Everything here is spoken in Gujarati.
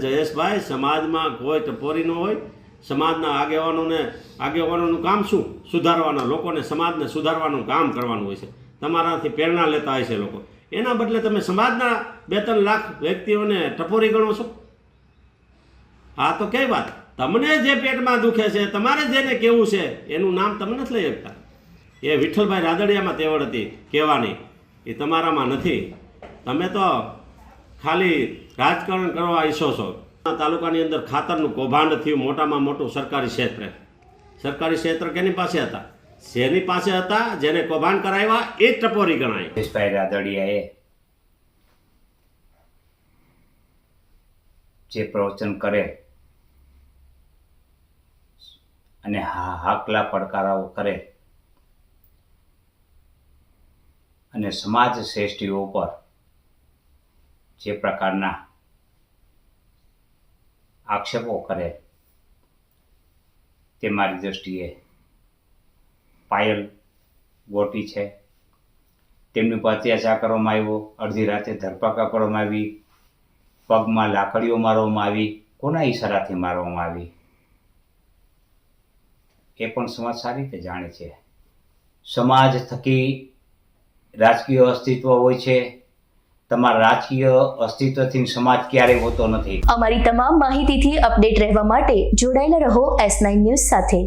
જયેશભાઈ, સમાજમાં કોઈ ટપોરી ન હોય. સમાજના આગેવાનોને, આગેવાનોનું કામ શું? સુધારવાના, લોકોને સમાજને સુધારવાનું કામ કરવાનું હોય છે. તમારાથી પ્રેરણા લેતા હોય છે લોકો. એના બદલે તમે સમાજના બે ત્રણ લાખ વ્યક્તિઓને ટપોરી ગણો છો? હા તો કઈ વાત? તમને જે પેટમાં દુખે છે, તમારે જેને કેવું છે, એનું નામ તમે નથી લઈ શકતા. એ વિઠ્ઠલભાઈ રાદડિયામાં તેવડ હતી, કહેવાની. એ તમારામાં નથી. તમે તો ખાલી રાજકારણ કરવા ઈચ્છો છો. તાલુકાની અંદર ખાતરનું કૌભાંડ થયું, મોટામાં મોટું સરકારી ક્ષેત્રે. સરકારી ક્ષેત્ર કેની પાસે હતા? જેની પાસે હતા? જેને કૌભાંડ કરાવ્યા, એ ટપોરી ગણાય. જયેશભાઈ રાદડિયાએ જે પ્રવચન કરે અને હાકલા પડકારાઓ કરે અને સમાજ શ્રેષ્ઠીઓ પર જે પ્રકારના આક્ષેપો કરે, તે મારી દૃષ્ટિએ પાયલ ગોટી છે. તેમની પર અત્યાચાર કરવામાં આવ્યો, અડધી રાતે ધરપકડ કરવામાં આવી, પગમાં લાકડીઓ મારવામાં આવી, કોના ઈશારાથી મારવામાં આવી? એ પણ સમાજ સારી રીતે જાણે છે. સમાજ થકી રાજકીય અસ્તિત્વ હોય છે તમારા રાજકીય અસ્તિત્વથી સમાજ ક્યારેય હોતો નથી. અમારી તમામ માહિતીથી અપડેટ રહેવા માટે જોડાયેલા રહો એસ ન્યૂઝ સાથે.